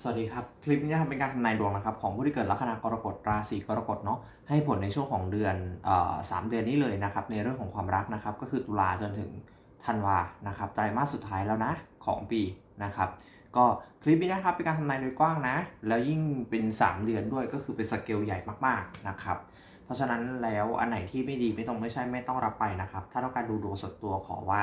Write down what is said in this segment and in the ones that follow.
สวัสดีครับ คลิปนี้จะทำเป็นการทำนายดวงนะครับ ของผู้ที่เกิดลัคนากรกฎราศีกรกฎเนาะให้ผลในช่วงของเดือนสามเดือนนี้เลยนะครับ ในเรื่องของความรักนะครับ ก็คือตุลาจนถึงธันวานะครับไตรมาสสุดท้ายแล้วนะของปีนะครับ ก็คลิปนี้นะครับเป็นการทำนายโดยกว้างนะ แล้วยิ่งเป็น 3 เดือนด้วยก็คือเป็นสเกลใหญ่มากๆนะครับเพราะฉะนั้นแล้วอันไหนที่ไม่ดีไม่ต้องไม่ใช่ไม่ต้องรับไปนะครับ ถ้าต้องการดูดวงส่วนตัวขอว่า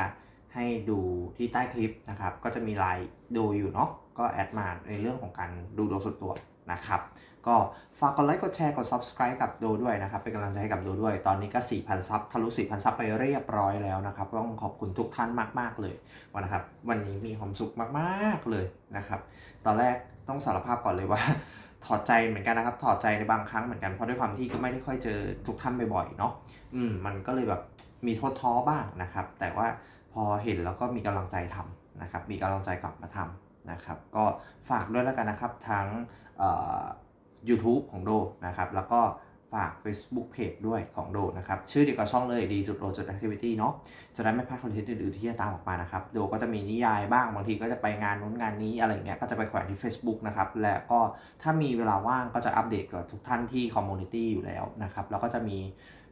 ให้ดูที่ใต้คลิปนะครับ ก็จะมีไลน์ดูอยู่เนาะก็แอดมาในเรื่องของการดูดวงส่วนตัวนะครับ ก็ฝากกดไลค์กดแชร์กด subscribe กับโดด้วยนะครับ เป็นกำลังใจให้กับโดด้วย ตอนนี้ก็ 4,000 ซับทะลุ 4,000 ซับไปเรียบร้อยแล้วนะครับ ต้องขอบคุณทุกท่านมาก ๆ เลยวันนะครับ วันนี้มีความสุขมากๆเลยนะครับ ตอนแรกต้องสารภาพก่อนเลยว่าถอดใจเหมือนกันนะครับ ถอดใจในบางครั้งเหมือนกัน เพราะด้วยความที่ก็ไม่ได้ค่อยเจอทุกท่านบ่อยๆ เนาะ อืม มันก็เลยแบบมีท้อท้อบ้างนะครับ แต่ว่า พอเห็นแล้วก็มีกำลังใจทำนะครับ มีกำลังใจกลับมาทำนะครับ ก็ฝากด้วยแล้วกันนะครับทั้งเอ่อ YouTube ของโดนะครับ แล้วก็ฝาก Facebook Page ด้วยของโดนะครับ ชื่อเดียวกับช่องเลยดีจุดโดจุด activity เนาะจะได้ไม่พลาดคอนเทนต์อื่นๆที่จะตามออกมานะครับ โดก็จะมีนิยายบ้าง บางทีก็จะไปงานนู้นงานนี้อะไรเงี้ยก็จะไปแขวนที่ Facebook นะครับ และก็ถ้ามีเวลาว่างก็จะอัปเดตกับทุกท่านที่คอมมูนิตี้อยู่แล้วนะครับ แล้วก็จะมี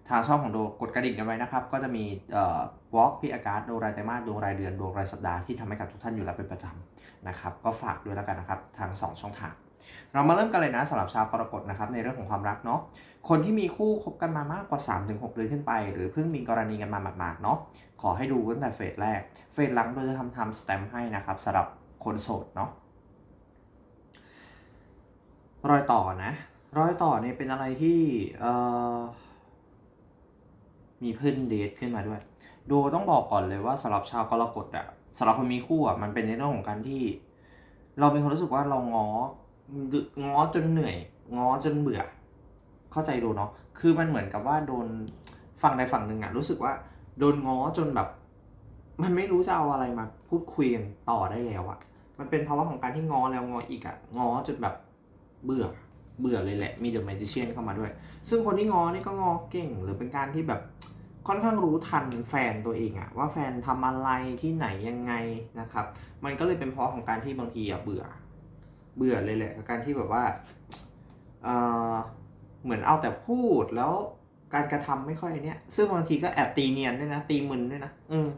ทางช่องของโดกดกระดิ่งกันไว้นะครับ ก็จะมีวอล์กพี่อากาศดวงรายไตรมาสดวงรายเดือนดวงรายสัปดาห์ที่ทำให้กับทุกท่านอยู่แล้วเป็นประจำนะครับ ก็ฝากด้วยแล้วกันนะครับทาง 2 ช่องทางเรามาเริ่มกันเลยนะสำหรับชาวกรกฎนะครับในเรื่องของความรักเนาะคนที่มีคู่คบกันมามากกว่า 3-6 เดือนขึ้นไป หรือเพิ่งมีกรณีกันมาหมาดๆเนาะขอให้ดูตั้งแต่เฟสแรก เฟสหลังเราจะทำทำสแตมป์ให้นะครับสำหรับคนโสดเนาะรอยต่อนะ รอยต่อเนี่ยเป็นอะไรที่เอ่อ มีเพื่อนเดทขึ้นมาด้วยดูต้องบอกก่อนเลยว่าสำหรับชาวกรกฎอะสำหรับคนมีคู่อะมันเป็นในเรื่องของการที่ เรามีความรู้สึกว่าเราง้อง้อจนเหนื่อยง้อจนเบื่อ เข้าใจดูเนาะคือมันเหมือนกับว่าโดนฝั่งใดฝั่งหนึ่งอะรู้สึกว่า โดนง้อจนแบบ มันไม่รู้จะเอาอะไรมาพูดคุยกันต่อได้แล้วอะมันเป็นภาวะของการที่ง้อแล้วง้ออีกอะง้อจนแบบเบื่อ เบื่อเลยแหละ มีเดอะแมจิเชียนเข้ามาด้วย ซึ่งคนที่งอนี่ก็งอเก่ง หรือเป็นการที่แบบค่อนข้างรู้ทันแฟนตัวเองอะว่าแฟนทำอะไรที่ไหนยังไงนะครับ มันก็เลยเป็นเพราะของการที่บางทีอะเบื่อ เบื่อเลยแหละกับการที่แบบว่าเออเหมือนเอาแต่พูดแล้วการกระทำไม่ค่อยเนี้ยซึ่งบางทีก็แอบตีเนียนด้วยนะ ตีมึนด้วยนะอืม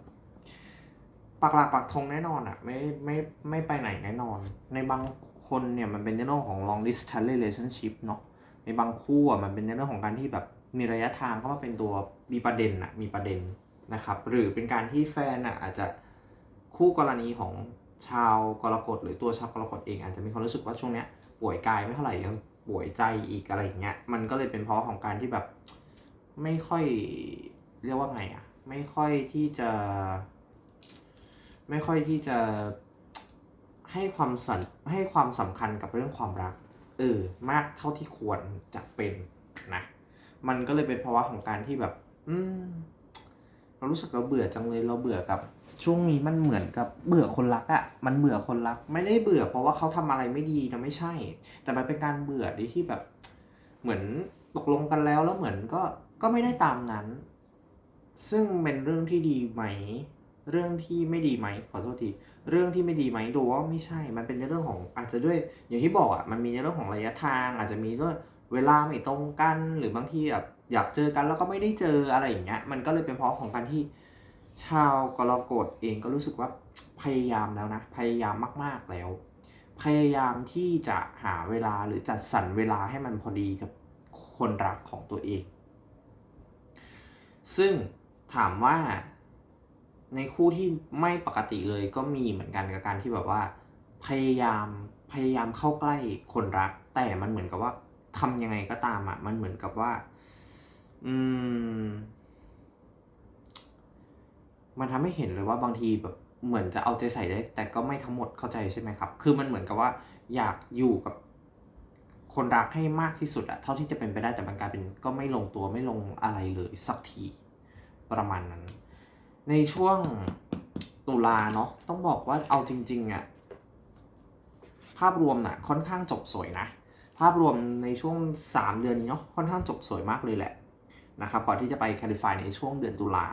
ปักหลักปักธงแน่นอนอะไม่ไม่ไม่ไปไหนแน่นอน ในบาง คนเนี่ยมันเป็นในเรื่องของ long distance relationship เนาะในบางคู่อะมันเป็นในเรื่องของการที่แบบมีระยะทางเข้ามาเป็นตัวมีประเด็นอะมีประเด็นนะครับ หรือเป็นการที่แฟนอะอาจจะคู่กรณีของชาวกรกฎหรือตัวชาวกรกฎเองอาจจะมีความรู้สึกว่าช่วงเนี้ยป่วยกายไม่เท่าไหร่ยังป่วยใจอีกอะไรอย่างเงี้ยมันก็เลยเป็นเพราะของการที่แบบไม่ค่อยเรียกว่าไงอะไม่ค่อยที่จะ ไม่ค่อยที่จะ ให้ความสันให้ความสำคัญกับเรื่องความรักเออมากเท่าที่ควรจะเป็นนะ มันก็เลยเป็นภาวะของการที่แบบ อืมเรารู้สึกเราเบื่อจังเลยเราเบื่อกับ ช่วงนี้มันเหมือนกับเบื่อคนรักอะมันเบื่อคนรัก ไม่ได้เบื่อเพราะว่าเขาทำอะไรไม่ดีนะไม่ใช่ แต่มันเป็นการเบื่อที่ที่แบบ เหมือนตกลงกันแล้วแล้วเหมือนก็ก็ไม่ได้ตามนั้น ซึ่งเป็นเรื่องที่ดีไหม เรื่องที่ไม่ดีไหมขอโทษที เรื่องที่ไม่ดีไหมดูว่าไม่ใช่ มันเป็นในเรื่องของอาจจะด้วย อย่างที่บอกอะมันมีในเรื่องของระยะทาง อาจจะมีด้วยเวลาไม่ตรงกัน หรือบางทีแบบอยากเจอกันแล้วก็ไม่ได้เจออะไรอย่างเงี้ยมันก็เลยเป็นเพราะของการที่ชาวกรกฎเองก็รู้สึกว่าพยายามแล้วนะ พยายามมาก ๆแล้ว พยายามที่จะหาเวลาหรือจัดสรรเวลาให้มันพอดีกับคนรักของตัวเอง ซึ่งถามว่า ในคู่ที่ไม่ปกติเลยก็มีเหมือนกันกับการที่แบบว่า พยายามพยายามเข้าใกล้คนรัก แต่มันเหมือนกับว่าทำยังไงก็ตามอะมันเหมือนกับว่า อืม มันทำให้เห็นเลยว่าบางทีแบบเหมือนจะเอาใจใส่ได้ แต่ก็ไม่ทั้งหมดเข้าใจใช่ไหมครับ คือมันเหมือนกับว่า อยากอยู่กับคนรักให้มากที่สุดอะเท่าที่จะเป็นไปได้แต่มันกลายเป็นก็ไม่ลงตัวไม่ลงอะไรเลยสักทีประมาณนั้น ในช่วงตุลาเนาะต้องบอกว่าเอาจริงๆอะภาพรวมน่ะค่อนข้างจบสวยนะ ภาพรวมในช่วง 3 เดือนนี้เนาะค่อนข้างจบสวยมากเลยแหละนะครับก่อนที่จะไปแคลิฟายในช่วงเดือนตุลา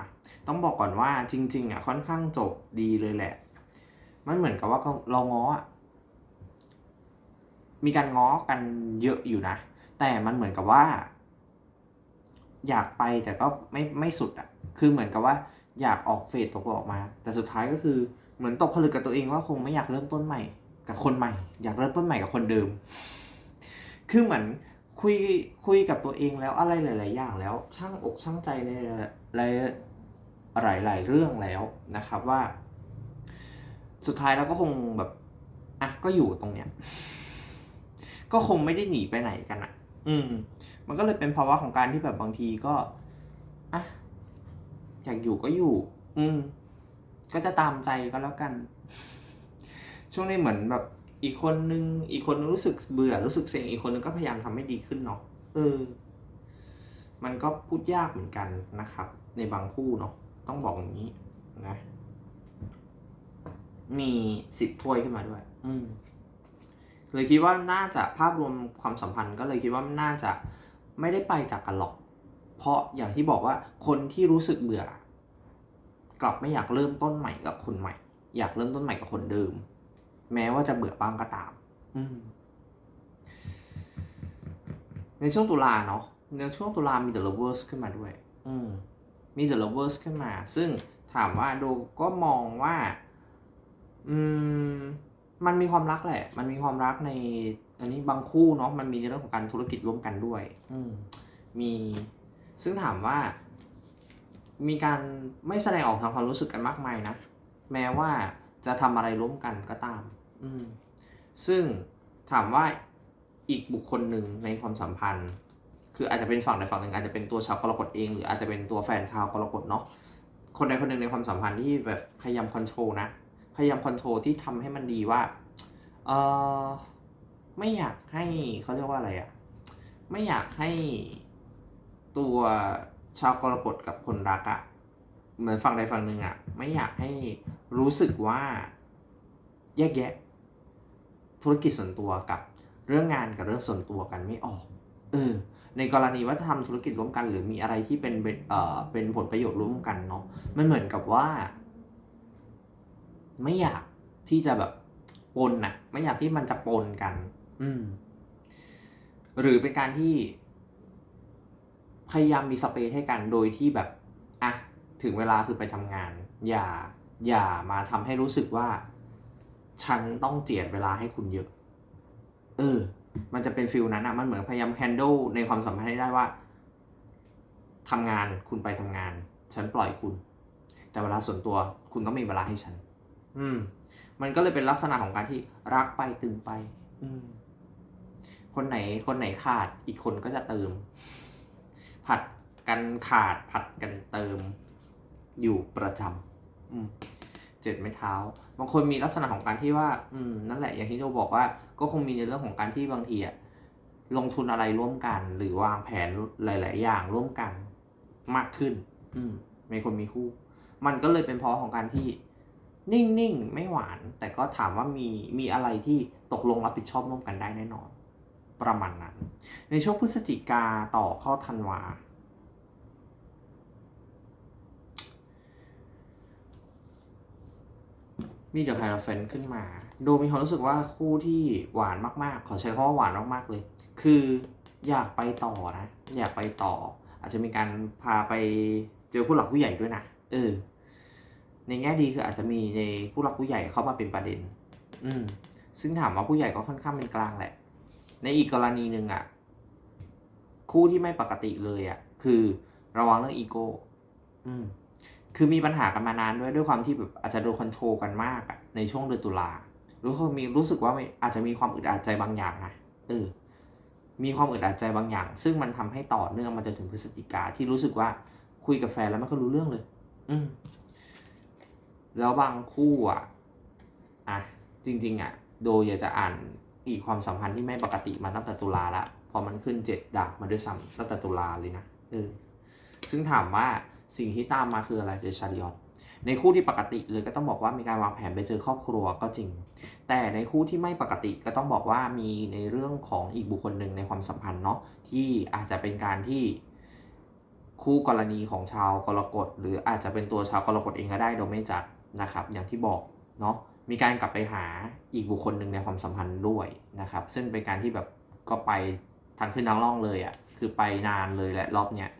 ต้องบอกก่อนว่าจริงๆอะค่อนข้างจบดีเลยแหละ มันเหมือนกับว่าเราง้ออะมีการง้อกันเยอะอยู่นะ แต่มันเหมือนกับว่า อยากไปแต่ก็ไม่ไม่สุดอะ คือเหมือนกับว่า อยากออกเฟสตกออกมา แต่สุดท้ายก็คือเหมือนตกผลึกกับตัวเองว่าคงไม่อยากเริ่มต้นใหม่ กับคนใหม่ อยากเริ่มต้นใหม่กับคนเดิม คือเหมือนคุยคุยกับตัวเองแล้วอะไรหลาย ๆ อย่างแล้ว ช่างอกช่างใจในหลายหลายหลายเรื่องแล้วนะครับว่า สุดท้ายแล้วก็คงแบบอะก็อยู่ตรงเนี้ย ก็คงไม่ได้หนีไปไหนกันอะ อืม มันก็เลยเป็นภาวะของการที่แบบบางทีก็อะ อยากอยู่ก็อยู่ อืม ก็จะตามใจก็แล้วกัน ช่วงนี้เหมือนแบบ อีกคนนึง อีกคนนึงรู้สึกเบื่อ รู้สึกเซ็ง อีกคนนึงก็พยายามทำให้ดีขึ้นเนาะ เออ มันก็พูดยากเหมือนกันนะครับ ในบางคู่เนาะ ต้องบอกอย่างนี้นะ มีสิบถ้วยขึ้นมาด้วย อืมเลยคิดว่าน่าจะภาพรวมความสัมพันธ์ก็เลยคิดว่าน่าจะไม่ได้ไปจากกันหรอก เพราะอย่างที่บอกว่าคนที่รู้สึกเบื่อ กลับไม่อยากเริ่มต้นใหม่กับคนใหม่ อยากเริ่มต้นใหม่กับคนเดิม แม้ว่าจะเบื่อบ้างก็ตาม อืมในช่วงตุลาเนาะในช่วงตุลามี The Lovers ขึ้นมาด้วย อืมมี The Lovers ขึ้นมา ซึ่งถามว่าดูก็มองว่า อืม มันมีความรักแหละ มันมีความรักใน อันนี้บางคู่เนาะ มันมีในเรื่องของการธุรกิจร่วมกันด้วย อืม มี ซึ่งถามว่า มีการไม่แสดงออกทางความรู้สึกกันมากมายนะ แม้ว่าจะทำอะไรร่วมกันก็ตาม อืม ซึ่งถามว่าอีกบุคคลหนึ่งในความสัมพันธ์ คืออาจจะเป็นฝั่งใดฝั่งหนึ่งอาจจะเป็นตัวชาวกรกฎเอง หรืออาจจะเป็นตัวแฟนชาวกรกฎเนาะคนใดคนหนึ่งในความสัมพันธ์ที่แบบพยายามคอนโทรลนะพยายามคอนโทรลที่ทำให้มันดีว่าเออไม่อยากให้เขาเรียกว่าอะไรอะไม่อยากให้ ตัวชาวกรกฎกับคนรักอะเหมือนฝั่งใดฝั่งหนึ่งอะไม่อยากให้รู้สึกว่าแยกแยะ ธุรกิจส่วนตัวกับเรื่องงานกับเรื่องส่วนตัวกันไม่ออกเออในกรณีว่าทำธุรกิจร่วมกัน หรือมีอะไรที่เป็นเป็นเอ่อเป็นผลประโยชน์ร่วมกันเนาะมันเหมือนกับว่า ไม่อยากที่จะแบบปนนะไม่อยากที่มันจะปนกัน อืม หรือเป็นการที่ พยายามมีสเปซให้กันโดยที่แบบอะถึงเวลาคือไปทำงาน อย่าอย่ามาทำให้รู้สึกว่า ฉันต้องเจียดเวลาให้คุณเยอะ เออ มันจะเป็นฟิลนั้นอะมันเหมือนพยายามแฮนด์ลในความสัมพันธ์ให้ได้ว่าทำงานคุณไปทำงาน ฉันปล่อยคุณ แต่เวลาส่วนตัวคุณต้องมีเวลาให้ฉัน อืม มันก็เลยเป็นลักษณะของการที่รักไปตึงไป อืม คนไหนคนไหนขาดอีกคนก็จะเติม ผัดกันขาดผัดกันเติมอยู่ประจำเจ็ดไม้เท้า บางคนมีลักษณะของการที่ว่า อืมนั่นแหละอย่างที่โจบอกว่า ก็คงมีในเรื่องของการที่บางทีอะลงทุนอะไรร่วมกัน หรือวางแผนหลาย ๆ อย่างร่วมกันมากขึ้น อืมในคนมีคู่ มันก็เลยเป็นเพราะของการที่ นิ่ง ๆ ไม่หวาน แต่ก็ถามว่ามีมีอะไรที่ตกลงรับผิดชอบร่วมกันได้แน่นอน ประมาณนั้น ในช่วงพฤศจิกาต่อเข้าธันวามีเดอะไฮโรเฟนขึ้นมา ดูมีความรู้สึกว่าคู่ที่หวานมากๆ ขอใช้คำว่าหวานมากๆเลย คืออยากไปต่อนะ อยากไปต่อ อาจจะมีการพาไปเจอผู้หลักผู้ใหญ่ด้วยนะ เออ ในแง่ดีคืออาจจะมีในผู้หลักผู้ใหญ่เข้ามาเป็นประเด็น อืม ซึ่งถามว่าผู้ใหญ่ก็ค่อนข้างเป็นกลางแหละ ในอีกกรณีหนึ่งอะคู่ที่ไม่ปกติเลยอะคือระวังเรื่องอีโก้อืมคือมีปัญหากันมานานด้วยด้วยความที่แบบอาจจะโดนคอนโทรลกันมากอะในช่วงเดือนตุลารู้เขามีรู้สึกว่าอาจจะมีความอึดอัดใจบางอย่างนะเออมีความอึดอัดใจบางอย่าง ซึ่งมันทำให้ต่อเนื่องมาจนถึงพฤศจิกาที่รู้สึกว่าคุยกับแฟนแล้วไม่ค่อยรู้เรื่องเลย อืมแล้วบางคู่อะอะจริง ๆ อะ โดยอยากจะอ่าน อีกความสัมพันธ์ที่ไม่ปกติมาตั้งแต่ตุลาละพอมันขึ้นเจ็ดดาบมาด้วยซ้ำตั้งแต่ตุลาเลยนะเออซึ่งถามว่าสิ่งที่ตามมาคืออะไรเดชาริออนในคู่ที่ปกติเลยก็ต้องบอกว่ามีการวางแผนไปเจอครอบครัวก็จริง แต่ในคู่ที่ไม่ปกติก็ต้องบอกว่ามีในเรื่องของอีกบุคคลหนึ่งในความสัมพันธ์เนาะที่อาจจะเป็นการที่คู่กรณีของชาวกรกฎหรืออาจจะเป็นตัวชาวกรกฎเองก็ได้โดยไม่จัดนะครับ อย่างที่บอกเนาะ มีการกลับไปหาอีกบุคคลหนึ่งในความสัมพันธ์ด้วยนะครับ ซึ่งเป็นการที่แบบก็ไปทางขึ้นทางล่องเลยอะ่ะคือไปนานเลยแหละรอบเนี้ย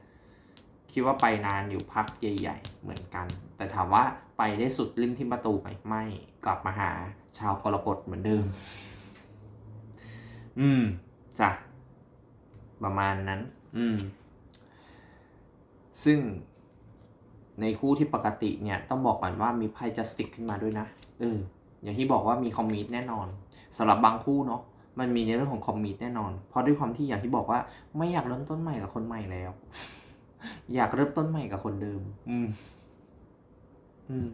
คิดว่าไปนานอยู่พักใหญ่ ๆ เหมือนกัน แต่ถามว่าไปได้สุดริมที่ประตูไหมไม่กลับมาหาชาวกรกฎเหมือนเดิม อืมจ้ะประมาณนั้น อืม ซึ่งในคู่ที่ปกติเนี่ย ต้องบอกก่อนว่ามีไพ่จัสติกขึ้นมาด้วยนะเออ อย่างที่บอกว่ามีคอมมิตแน่นอนสำหรับบางคู่เนาะมันมีในเรื่องของคอมมิตแน่นอน เพราะด้วยความที่อย่างที่บอกว่าไม่อยากเริ่มต้นใหม่กับคนใหม่แล้ว อยากเริ่มต้นใหม่กับคนเดิม อืม อืม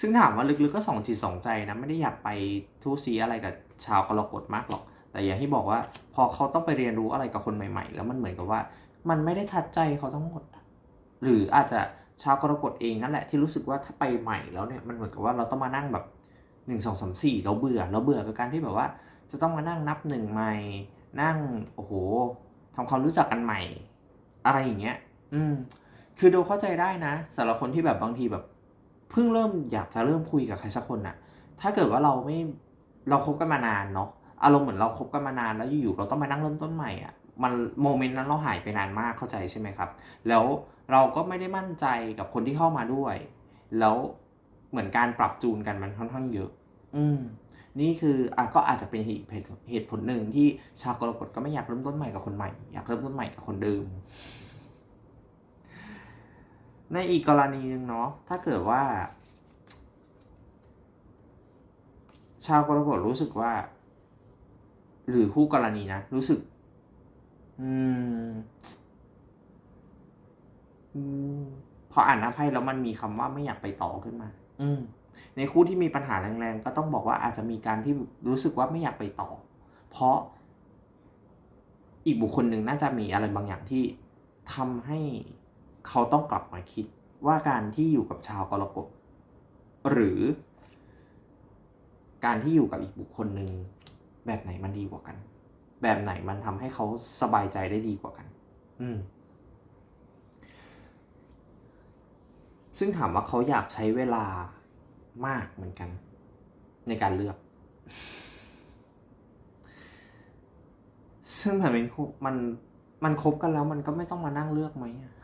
ซึ่งถามว่าลึกๆก็สองจิตสองใจนะไม่ได้อยากไปทู่ซีอะไรกับชาวกรกฎมากหรอก แต่อย่างที่บอกว่า พอเขาต้องไปเรียนรู้อะไรกับคนใหม่ ๆ แล้วมันเหมือนกับว่า มันไม่ได้ทัดใจเขาทั้งหมด หรืออาจจะ ชาวกรกฎเองนั่นแหละที่รู้สึกว่าถ้าไปใหม่แล้วเนี่ยมันเหมือนกับว่าเราต้องมานั่งแบบหนึ่งสองสามสี่เราเบื่อเราเบื่อกับการที่แบบว่า จะต้องมานั่งนับหนึ่งใหม่ นั่งโอ้โหทำความรู้จักกันใหม่ อะไรอย่างเงี้ย อืม คือดูเข้าใจได้นะสำหรับคนที่แบบบางทีแบบเพิ่งเริ่มอยากจะเริ่มคุยกับใครสักคนน่ะ ถ้าเกิดว่าเราไม่เราคบกันมานานเนาะอารมณ์เหมือนเราคบกันมานานแล้วอยู่ๆเราต้องมานั่งเริ่มต้นใหม่อะมันโมเมนต์นั้นเราหายไปนานมากเข้าใจใช่ไหมครับ แล้ว เราก็ไม่ได้มั่นใจกับคนที่เข้ามาด้วย แล้วเหมือนการปรับจูนกันมันค่อนข้างเยอะ อืม นี่คืออะก็อาจจะเป็นเหตุเหตุเหตุผลหนึ่งที่ชาวกรกฎก็ไม่อยากเริ่มต้นใหม่กับคนใหม่ อยากเริ่มต้นใหม่กับคนเดิม ในอีกกรณีหนึ่งเนาะ ถ้าเกิดว่า ชาวกรกฎรู้สึกว่า หรือคู่กรณีนะ รู้สึก อืมอืม พออ่านหน้าไพ่แล้วมันมีคำว่าไม่อยากไปต่อขึ้นมา อืมในคู่ที่มีปัญหาแรงๆก็ต้องบอกว่าอาจจะมีการที่รู้สึกว่าไม่อยากไปต่อ เพราะ อีกบุคคลหนึ่งน่าจะมีอะไรบางอย่างที่ทำให้เขาต้องกลับมาคิดว่าการที่อยู่กับชาวกรกฎหรือ การที่อยู่กับอีกบุคคลหนึ่งแบบไหนมันดีกว่ากัน แบบไหนมันทำให้เขาสบายใจได้ดีกว่ากัน อืม ซึ่งถามว่าเขาอยากใช้เวลามากเหมือนกัน ในการเลือก ซึ่งแบบเป็นคู่มันมันคบกันแล้วมันก็ไม่ต้องมานั่งเลือกไหมอะ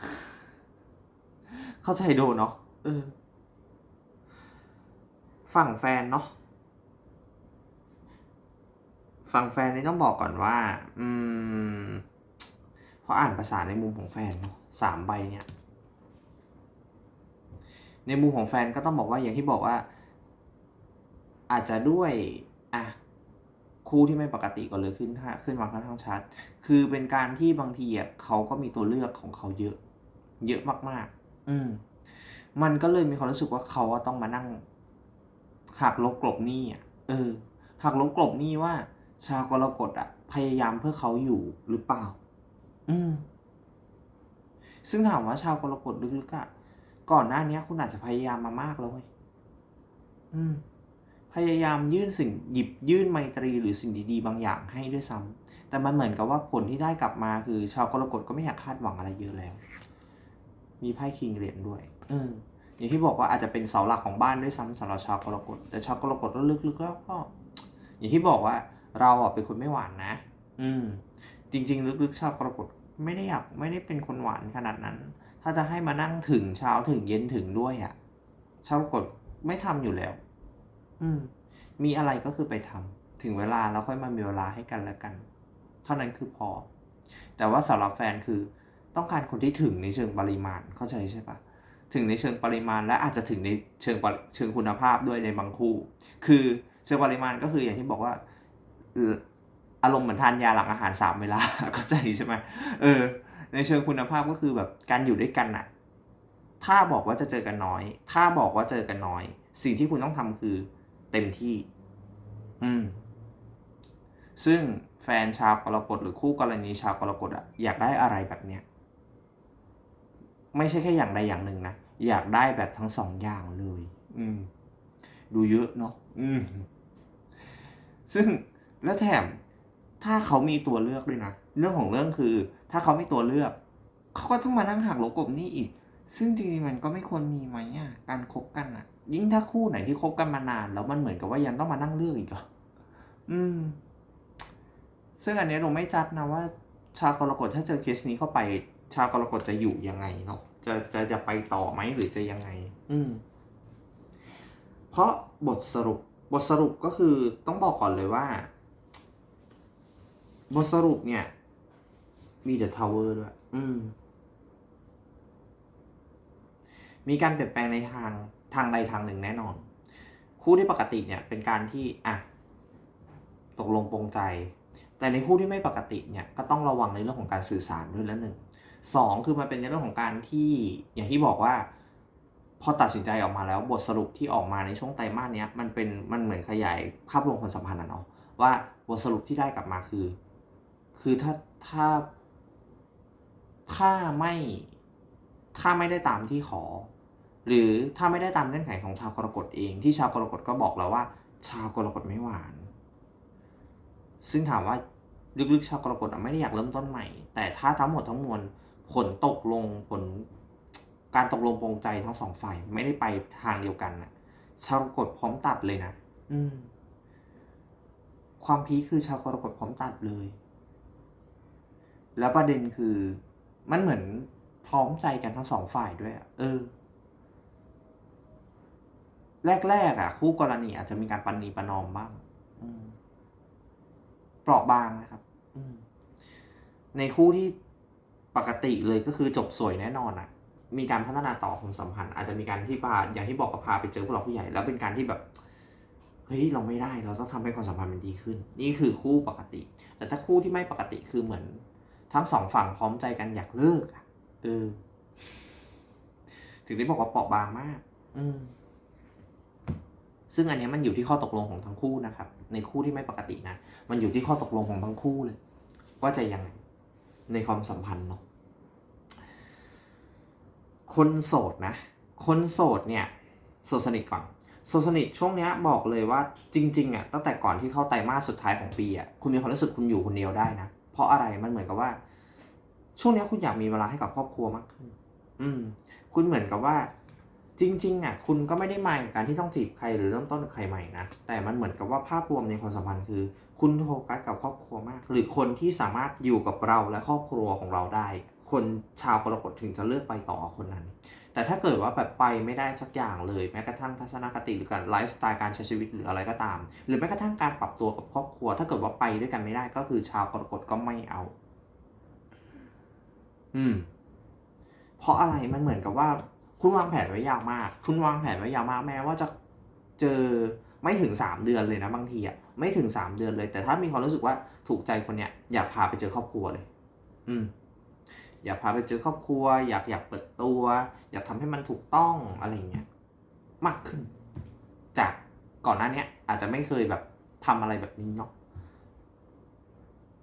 เข้าใจโดเนาะเออ ฝั่งแฟนเนาะ ฝั่งแฟนนี่ต้องบอกก่อนว่า อืมเพราะอ่านภาษาในมุมของแฟนเนาะสามใบเนี่ย ในมุมของแฟนก็ต้องบอกว่าอย่างที่บอกว่า อาจจะด้วยอะคู่ที่ไม่ปกติก็เลยขึ้นท่าขึ้นมาค่อนข้างชัด คือเป็นการที่บางทีอะเขาก็มีตัวเลือกของเขาเยอะ เยอะมาก ๆ อืม มันก็เลยมีความรู้สึกว่าเขาต้องมานั่งหักลบกลบหนี้อะ เออหักลบกลบหนี้ว่า ชาวกรกฎอะ พยายามเพื่อเขาอยู่หรือเปล่า อืม ซึ่งถามว่าชาวกรกฎลึกๆอะ ก่อนหน้านี้คุณอาจจะพยายามมามากแล้วเว้ยอืมพยายามยื่นสิ่งหยิบยื่นไมตรีหรือสิ่งดีๆ บางอย่างให้ด้วยซ้ำแต่มันเหมือนกับว่าผลที่ได้กลับมาคือ ชาวกรกฎก็ไม่อยากคาดหวังอะไรเยอะแล้ว มีไพ่คิงเหรียญด้วย เอออย่างที่บอกว่าอาจจะเป็นเสาหลักของบ้านด้วยซ้ำสำหรับชาวกรกฎแต่ชาวกรกฎลึกๆแล้วก็ อย่างที่บอกว่าเราอะเป็นคนไม่หวานนะ อืม จริง ๆ ลึกๆชาวกรกฎไม่ได้อยากไม่ได้เป็นคนหวานขนาดนั้น ถ้าจะให้มานั่งถึงเช้าถึงเย็นถึงด้วยอะ่ะชาวกฎไม่ทำอยู่แล้ว อืม มีอะไรก็คือไปทำถึงเวลาแล้วค่อยมามีเวลาให้กันแล้วกัน เท่านั้นคือพอ แต่ว่าสำหรับแฟนคือต้องการคนที่ถึงในเชิงปริมาณเข้าใจใช่ปะถึงในเชิงปริมาณและอาจจะถึงในเชิงปริเชิงคุณภาพด้วยในบางคู่ คือเชิงปริมาณก็คืออย่างที่บอกว่าอารมณ์เหมือนทานยาหลังอาหารสามเวลาเข้าใจใช่ไหมเออ ในเชิงคุณภาพก็คือแบบการอยู่ด้วยกันอะถ้าบอกว่าจะเจอกันน้อย ถ้าบอกว่าเจอกันน้อย สิ่งที่คุณต้องทำคือเต็มที่ อืม ซึ่งแฟนชาวกรกฎหรือคู่กรณีชาวกรกฎอะอยากได้อะไรแบบเนี้ยไม่ใช่แค่อย่างใดอย่างหนึ่งนะอยากได้แบบทั้งสองอย่างเลย อืม ดูเยอะเนาะอืม ซึ่งแล้วแถมถ้าเขามีตัวเลือกด้วยนะ เรื่องของเรื่องคือ ถ้าเขามีตัวเลือก เขาก็ต้องมานั่งหักลบกบนี่อีก ซึ่งจริงๆมันก็ไม่ควรมีไหมอะการคบกันอะ ยิ่งถ้าคู่ไหนที่คบกันมานาน แล้วมันเหมือนกับว่ายังต้องมานั่งเลือกอีกเหรออืม ซึ่งอันนี้เราไม่จัดนะว่า ชาวกรกฎถ้าเจอเคสนี้เข้าไป ชาวกรกฎจะอยู่ยังไงเนาะจะจะจะไปต่อไหมหรือจะยังไง อืม เพราะบทสรุปบทสรุปก็คือต้องบอกก่อนเลยว่า บทสรุปเนี่ย มีเดอะทาวเวอร์ด้วย อืม มีการเปลี่ยนแปลงในทางทางใดทางหนึ่งแน่นอน คู่ที่ปกติเนี่ย เป็นการที่อะตกลงปรงใจ แต่ในคู่ที่ไม่ปกติเนี่ย ก็ต้องระวังในเรื่องของการสื่อสารด้วยแล้วหนึ่งสองคือมันเป็นในเรื่องของการที่อย่างที่บอกว่า พอตัดสินใจออกมาแล้วบทสรุปที่ออกมาในช่วงไตรมาสเนี้ยมันเป็นมันเหมือนขยายภาพรวมความสัมพันธ์อะเนาะว่าบทสรุปที่ได้กลับมาคือ คือถ้าถ้า ถ้าไม่ถ้าไม่ได้ตามที่ขอ หรือถ้าไม่ได้ตามเงื่อนไขของชาวกรกฎเองที่ชาวกรกฎก็บอกแล้วว่า ชาวกรกฎไม่หวาน ซึ่งถามว่าลึกๆชาวกรกฎอะไม่ได้อยากเริ่มต้นใหม่ แต่ถ้าทั้งหมดทั้งมวลผลตกลงผลการตกลงปรงใจทั้งสองฝ่ายไม่ได้ไปทางเดียวกันนะชาวกรกฎพร้อมตัดเลยนะอืม ความพีคคือชาวกรกฎพร้อมตัดเลย แล้วประเด็นคือ มันเหมือนพร้อมใจกันทั้งสองฝ่ายด้วยอะเออ แรกๆอะ คู่กรณีอาจจะมีการปันนีประนอมบ้างเปราะบางนะครับในคู่ที่ปกติเลยก็คือจบสวยแน่นอนอะ มีการพัฒนาต่อความสัมพันธ์ อาจจะมีการที่พาอย่างที่บอกกับพาไปเจอผู้หลักผู้ใหญ่ แล้วเป็นการที่แบบเฮ้ยเราไม่ได้ เราต้องทำให้ความสัมพันธ์มันดีขึ้น นี่คือคู่ปกติ แต่ถ้าคู่ที่ไม่ปกติคือเหมือน ทั้งสองฝั่งพร้อมใจกันอยากเลิกอะเออ ถึงได้บอกว่าเปราะบางมาก อืมซึ่งอันเนี้ยมันอยู่ที่ข้อตกลงของทั้งคู่นะครับ ในคู่ที่ไม่ปกตินะ มันอยู่ที่ข้อตกลงของทั้งคู่เลย ว่าจะยังไงในความสัมพันธ์เนาะคนโสดนะ คนโสดเนี่ยโสดสนิทก่อนโสดสนิทช่วงเนี้ยบอกเลยว่าจริงๆอะตั้งแต่ก่อนที่เข้าไตรมาสสุดท้ายของปีอะคุณมีความรู้สึกคุณอยู่คนเดียวได้นะ เพราะอะไรมันเหมือนกับว่า ช่วงนี้คุณอยากมีเวลาให้กับครอบครัวมากขึ้น อืม คุณเหมือนกับว่า จริงๆอะคุณก็ไม่ได้มากับการที่ต้องจีบใครหรือเริ่มต้นกับใครใหม่นะแต่มันเหมือนกับว่าภาพรวมในความสัมพันธ์คือ คุณโฟกัสกับครอบครัวมาก หรือคนที่สามารถอยู่กับเราและครอบครัวของเราได้ คนชาวกรกฎถึงจะเลือกไปต่อคนนั้น แต่ถ้าเกิดว่าแบบไปไม่ได้สักอย่างเลยแม้กระทั่งทัศนคติหรือการไลฟ์สไตล์การใช้ชีวิตหรืออะไรก็ตาม หรือแม้กระทั่งการปรับตัวกับครอบครัว ถ้าเกิดว่าไปด้วยกันไม่ได้ก็คือชาวกรกฎก็ไม่เอา อืม เพราะอะไรมันเหมือนกับว่า คุณวางแผนไว้ยาวมาก คุณวางแผนไว้ยาวมากแม้ว่าจะเจอไม่ถึงสามเดือนเลยนะบางทีอะไม่ถึงสามเดือนเลย แต่ถ้ามีความรู้สึกว่าถูกใจคนเนี้ยอยากพาไปเจอครอบครัวเลย อืม อยากพาไปเจอครอบครัว อยากอยากเปิดตัว อยากทำให้มันถูกต้องอะไรเงี้ยมากขึ้น จากก่อนหน้าเนี้ยอาจจะไม่เคยแบบทำอะไรแบบนี้เนาะ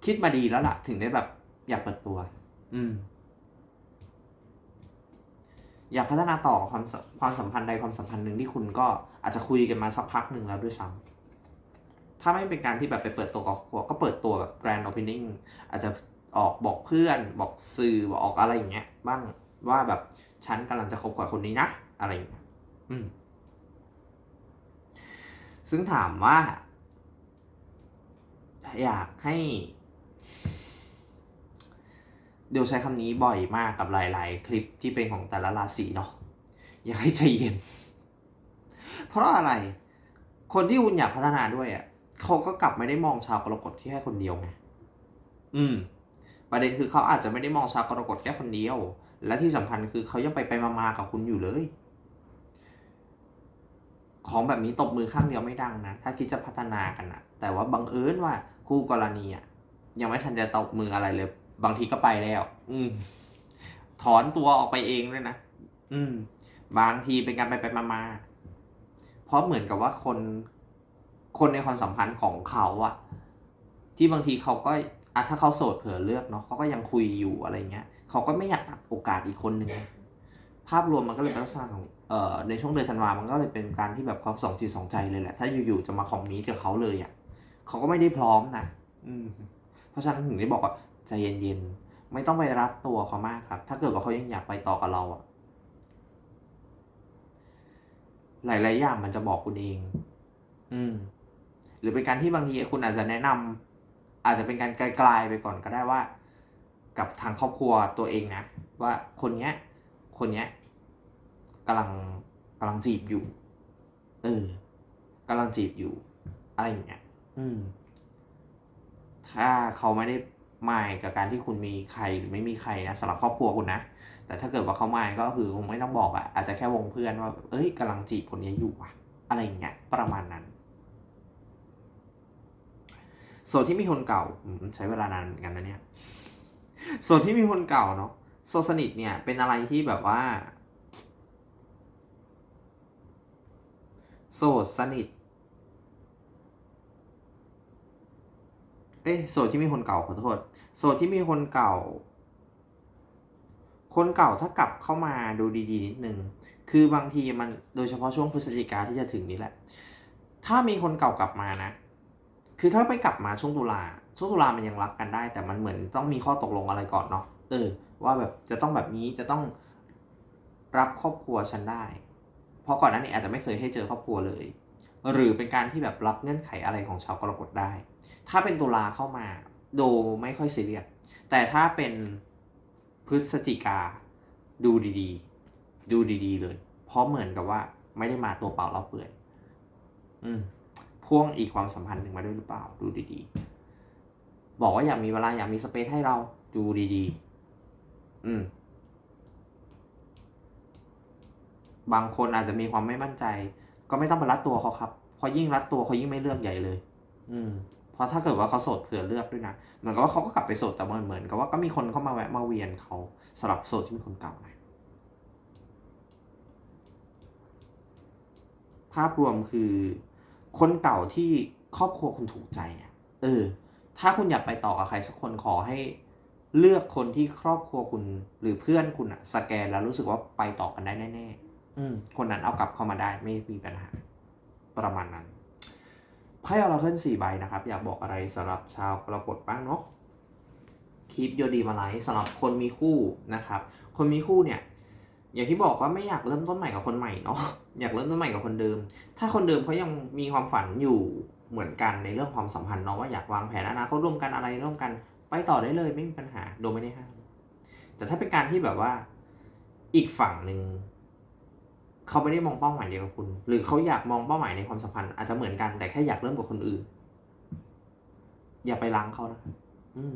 คิดมาดีแล้วล่ะ ถึงได้แบบ อยากเปิดตัว อืม อยากพัฒนาต่อความสความสัมพันธ์ใดความสัมพันธ์หนึ่งที่คุณก็อาจจะคุยกันมาสักพักหนึ่งแล้วด้วยซ้ำถ้าไม่เป็นการที่แบบไปเปิดตัวกับครอบครัวก็เปิดตัวแบบ grand opening อาจจะ ออกบอกเพื่อน บอกสื่อบอกออกอะไรอย่างเงี้ย บ้างว่าแบบฉันกำลังจะคบกับคนนี้นะ อะไรอย่างเงี้ยอืม ซึ่งถามว่า อยากให้ เดี๋ยวใช้คำนี้บ่อยมากกับหลาย ๆ คลิปที่เป็นของแต่ละราศีเนาะอยากให้ใจเย็น เพราะอะไร คนที่คุณอยากพัฒนาด้วยอะเขาก็กลับไม่ได้มองชาวกรกฎแค่คนเดียวไง อืม ประเด็นคือเขาอาจจะไม่ได้มองชาวกรกฎแค่คนเดียว และที่สำคัญคือเขายังไปไปมาๆกับคุณอยู่เลย ของแบบนี้ตบมือข้างเดียวไม่ดังนะ ถ้าคิดจะพัฒนากันนะแต่ว่าบังเอิญว่าคู่กรณีอะยังไม่ทันจะตบมืออะไรเลย บางทีก็ไปแล้ว อืม ถอนตัวออกไปเองเลยนะ อืม บางทีเป็นการไปไปมามาเพราะเหมือนกับว่าคน คนในความสัมพันธ์ของเขาอะที่บางทีเขาก็ อะถ้าเขาโสดเผื่อเลือกเนาะเขาก็ยังคุยอยู่อะไรเงี้ยเขาก็ไม่อยากตัดโอกาสอีกคนหนึ่งภาพรวมมันก็เลยเป็นลักษณะของเอ่อในช่วงเดือนธันวามันก็เลยเป็นการที่แบบเขาสองจิตสองใจเลยแหละ ถ้าอยู่ๆจะมาคอมมิตกับเขาเลยอะเขาก็ไม่ได้พร้อมนะอืม เพราะฉะนั้นถึงได้บอกว่าใจเย็นๆไม่ต้องไปรัดตัวเขามากครับ ถ้าเกิดว่าเขายังอยากไปต่อกับเราอะ หลายๆอย่างมันจะบอกคุณเอง อืม หรือเป็นการที่บางทีคุณอาจจะแนะนำ อาจจะเป็นการไกลๆไปก่อนก็ได้ว่า กับทางครอบครัวตัวเองนะ ว่าคนเนี้ย คนเนี้ยกำลังกำลังจีบอยู่ เออกำลังจีบอยู่ อะไรอย่างเงี้ย อืม ถ้าเขาไม่ได้หมายกับการที่คุณมีใครหรือไม่มีใครนะสำหรับครอบครัวคุณนะ แต่ถ้าเกิดว่าเขาหมายก็คือคงไม่ต้องบอกอะอาจจะแค่วงเพื่อนว่า เอ้ยกำลังจีบคนนี้อยู่อะอะไรอย่างเงี้ยประมาณนั้น โสดที่มีคนเก่าใช้เวลานานเหมือนกันนะเนี่ยโสดที่มีคนเก่าเนาะโสดสนิทเนี่ยเป็นอะไรที่แบบว่า โสดสนิท เอ้โสดที่มีคนเก่าขอโทษโสดที่มีคนเก่า คนเก่าถ้ากลับเข้ามาดูดีๆนิดนึงคือบางทีมันโดยเฉพาะช่วงพฤศจิกาที่จะถึงนี้แหละ ถ้ามีคนเก่ากลับมานะ คือถ้าไปกลับมาช่วงตุลาช่วงตุลามันยังรักกันได้ แต่มันเหมือนต้องมีข้อตกลงอะไรก่อนเนาะเออ ว่าแบบจะต้องแบบนี้จะต้องรับครอบครัวฉันได้ เพราะก่อนหน้านี้อาจจะไม่เคยให้เจอครอบครัวเลย หรือเป็นการที่แบบรับเงื่อนไขอะไรของชาวกรกฎได้ ถ้าเป็นตุลาเข้ามาโดไม่ค่อยซีเรียสแต่ถ้าเป็นพฤศจิกาดูดีๆ ดูดีๆเลย เพราะเหมือนกับว่าไม่ได้มาตัวเปล่าเราเปลือย อืม พ่วงอีกความสัมพันธ์หนึ่งมาด้วยหรือเปล่า ดูดีๆ บอกว่าอยากมีเวลาอยากมีสเปซให้เราดูดีๆ อืม บางคนอาจจะมีความไม่มั่นใจ ก็ไม่ต้องไปรัดตัวเขาครับเพราะยิ่งรัดตัวเขายิ่งไม่เลือกใหญ่เลย อืมเพราะถ้าเกิดว่าเขาโสดเผื่อเลือกด้วยนะเหมือนกับว่าเขาก็กลับไปโสดแต่มันเหมือนกับว่าก็มีคนเข้ามาแวะมาเวียนเขาสำหรับโสดที่เป็นคนเก่านะภาพรวมคือ คนเก่าที่ครอบครัวคุณถูกใจอะเออ ถ้าคุณอยากไปต่อกับใครสักคนขอให้เลือกคนที่ครอบครัวคุณหรือเพื่อนคุณอะสแกนแล้วรู้สึกว่าไปต่อกันได้แน่ๆอืมคนนั้นเอากลับเข้ามาได้ไม่มีปัญหา ประมาณนั้นไพ่อราเคิลสี่ใบนะครับ อยากบอกอะไรสำหรับชาวกรกฎบ้างเนาะคีปโยดีมาไลท์สำหรับคนมีคู่นะครับ คนมีคู่เนี่ย อย่างที่บอกว่าไม่อยากเริ่มต้นใหม่กับคนใหม่เนาะ อยากเริ่มต้นใหม่กับคนเดิม ถ้าคนเดิมเขายังมีความฝันอยู่เหมือนกันในเรื่องความสัมพันธ์เนาะว่าอยากวางแผนอนาคตร่วมกันอะไรร่วมกัน ไปต่อได้เลยไม่มีปัญหาโดยไม่ได้ห้ามแต่ถ้าเป็นการที่แบบว่าอีกฝั่งหนึ่งเขาไม่ได้มองเป้าหมายเดียวกับคุณ หรือเขาอยากมองเป้าหมายในความสัมพันธ์อาจจะเหมือนกันแต่แค่อยากเริ่มกับคนอื่น อย่าไปล้างเขานะอืม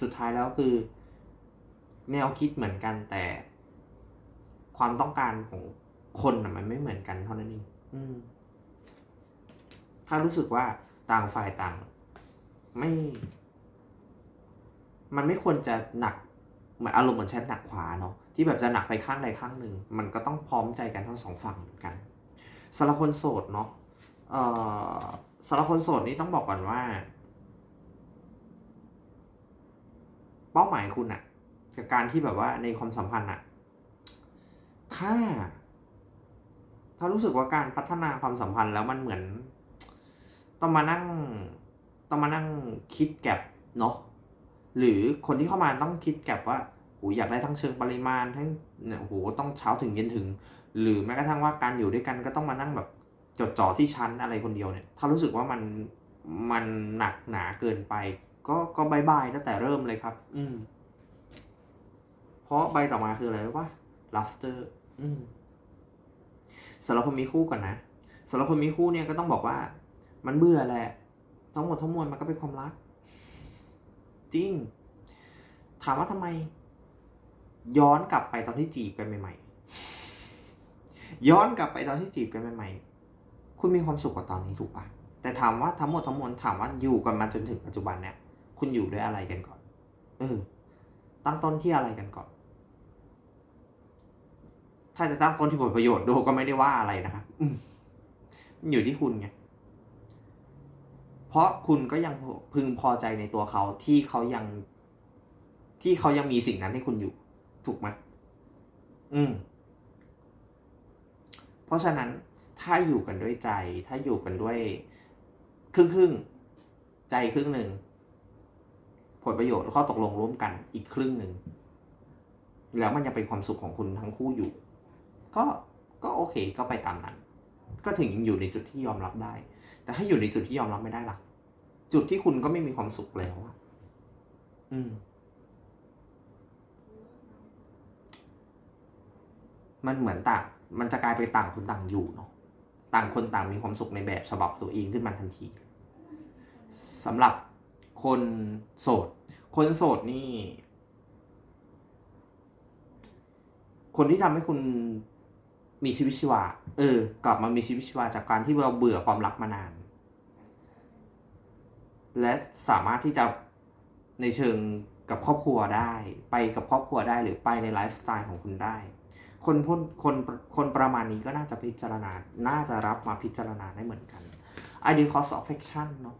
สุดท้ายแล้วคือ แนวคิดเหมือนกันแต่ความต้องการของ คนน่ะมันไม่เหมือนกันเท่านั้นเองอืมถ้ารู้สึกว่าต่างฝ่ายต่าง ไม่ มันไม่ควรจะหนักเหมือนอารมณ์เหมือนแชทหนักขวาเนาะที่แบบจะหนักไปข้างใดข้างหนึ่ง มันก็ต้องพร้อมใจกันทั้งสองฝั่งเหมือนกันสำหรับคนโสดเนาะเอ่อสำหรับคนโสดนี่ต้องบอกก่อนว่า เป้าหมายคุณอะกับการที่แบบว่าในความสัมพันธ์อะถ้า ถ้ารู้สึกว่าการพัฒนาความสัมพันธ์แล้วมันเหมือน ต้องมานั่งต้องมานั่งคิดแก็บเนาะหรือคนที่เข้ามาต้องคิดแก็บว่าโหอยากได้ทั้งเชิงปริมาณทั้งเนี่ยโหต้องเช้าถึงเย็นถึง หรือแม้กระทั่งว่าการอยู่ด้วยกันก็ต้องมานั่งแบบจดจ่อที่ชั้นอะไรคนเดียวเนี่ย ถ้ารู้สึกว่ามันมันหนักหนาเกินไป ก็ก็บายบายตั้งแต่เริ่มเลยครับ อืมเพราะใบต่อมาคืออะไรรู้ปะ laughter อืม สำหรับคนมีคู่ก่อนนะสำหรับคนมีคู่เนี่ยก็ต้องบอกว่า มันเบื่อแหละ ทั้งหมดทั้งมวลมันก็เป็นความรัก จริง ถามว่าทำไม ย้อนกลับไปตอนที่จีบกันใหม่ ๆ ย้อนกลับไปตอนที่จีบกันใหม่ ๆ คุณมีความสุขกว่าตอนนี้ถูกปะแต่ถามว่าทั้งหมดทั้งมวลถามว่าอยู่กันมาจนถึงปัจจุบันเนี่ย คุณอยู่ด้วยอะไรกันก่อนเออตั้งต้นที่อะไรกันก่อน ถ้าจะตั้งต้นที่ผลประโยชน์โดก็ไม่ได้ว่าอะไรนะครับอยู่ที่คุณไงเพราะคุณก็ยังพึงพอใจในตัวเขาที่เขายัง ที่เขายังมีสิ่งนั้นให้คุณอยู่ ถูกไหมอืม เพราะฉะนั้นถ้าอยู่กันด้วยใจ ถ้าอยู่กันด้วยครึ่งครึ่งๆใจครึ่งหนึ่งผลประโยชน์ข้อตกลงร่วมกันอีกครึ่งหนึ่ง แล้วมันยังเป็นความสุขของคุณทั้งคู่อยู่ ก็ก็โอเคก็ไปตามนั้น ก็ถึงอยู่ในจุดที่ยอมรับได้ แต่ถ้าอยู่ในจุดที่ยอมรับไม่ได้ล่ะ จุดที่คุณก็ไม่มีความสุขแล้วอะอืม มันเหมือนต่าง มันจะกลายไปต่างคนต่างอยู่เนาะต่างคนต่างมีความสุขในแบบฉบับตัวเองขึ้นมาทันทีสำหรับคนโสด คนโสดนี่ คนที่ทำให้คุณ มีชีวิตชีวา เออ กลับมามีชีวิตชีวาจากการที่เราเบื่อความรักมานาน และสามารถที่จะในเชิงกับครอบครัวได้ ไปกับครอบครัวได้หรือไปในไลฟ์สไตล์ของคุณได้ คนพ้นคนคนประมาณนี้ก็น่าจะพิจารณา น่าจะรับมาพิจารณาได้เหมือนกัน ideal cost of action เนาะ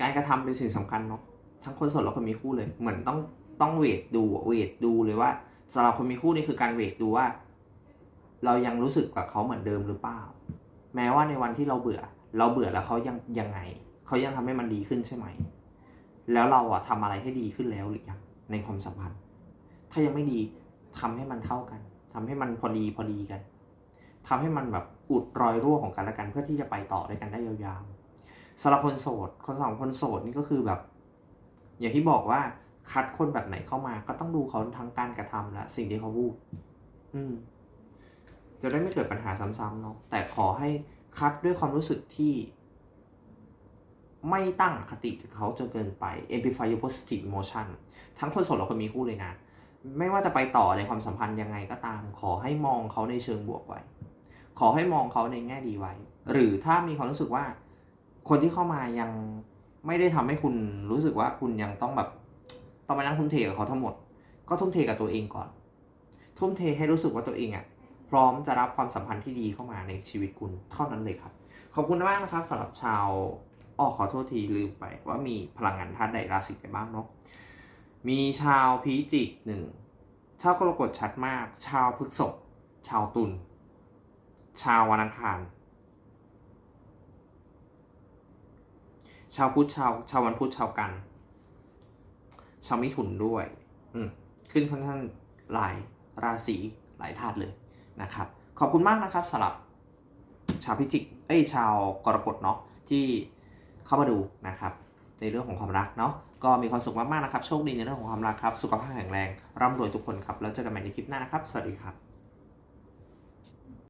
การกระทำเป็นสิ่งสำคัญเนาะทั้งคนสดและคนมีคู่เลย เหมือนต้องต้องเวทดูเวทดูเลยว่า สำหรับคนมีคู่นี่คือการเวทดูว่า เรายังรู้สึกกับเขาเหมือนเดิมหรือเปล่า แม้ว่าในวันที่เราเบื่อ เราเบื่อแล้วเขายังยังไง เขายังทำให้มันดีขึ้นใช่ไหม แล้วเราอะทำอะไรให้ดีขึ้นแล้วหรือยังในความสัมพันธ์ ถ้ายังไม่ดีทำให้มันเท่ากันทำให้มันพอดีพอดีกันทำให้มันแบบอุดรอยรั่วของกันและกันเพื่อที่จะไปต่อด้วยกันได้ยาวๆสำหรับคนโสดคนสองคนโสดนี่ก็คือแบบ อย่างที่บอกว่า คัดคนแบบไหนเข้ามา ก็ต้องดูเขาทั้งการกระทำและสิ่งที่เขาพูดอืม จะได้ไม่เกิดปัญหาซ้ำๆเนาะแต่ขอให้คัดด้วยความรู้สึกที่ ไม่ตั้งคติกับเขาจนเกินไป amplify your positive emotion ทั้งคนโสดและคนมีคู่เลยนะ ไม่ว่าจะไปต่อในความสัมพันธ์ยังไงก็ตาม ขอให้มองเขาในเชิงบวกไว้ ขอให้มองเขาในแง่ดีไว้ หรือถ้ามีความรู้สึกว่า คนที่เข้ามายังไม่ได้ทำให้คุณรู้สึกว่าคุณยังต้องแบบ ต้องไปนั่งทุ่มเทกับเขาทั้งหมด ก็ทุ่มเทกับตัวเองก่อน ทุ่มเทให้รู้สึกว่าตัวเองอะ่ะพร้อมจะรับความสัมพันธ์ที่ดีเข้ามาในชีวิตคุณเท่านั้นเลยครับ ขอบคุณมากนะครับสำหรับชาวอ้อขอโทษทีลืมไป ว่ามีพลังงานธาตุใดราศีไปบ้างเนาะมีชาวพิจิกหนึ่งชาวกรกฎชัดมาก ชาวพฤษภชาวตุลชาววันอังคาร ชาวพุธชาวชาววันพุธชาวกัน ชาวมิถุนด้วย อืมขึ้นค่อนข้างหลายราศีหลายธาตุเลยนะครับ ขอบคุณมากนะครับสำหรับชาวพิจิก เอ้ยชาวกรกฎเนาะที่เข้ามาดูนะครับในเรื่องของความรักเนาะก็มีความสุขมากๆนะครับ โชคดีในเรื่องของความรักครับ สุขภาพแข็งแรง ร่ำรวยทุกคนครับ แล้วเจอกันใหม่ในคลิปหน้านะครับ สวัสดีครับ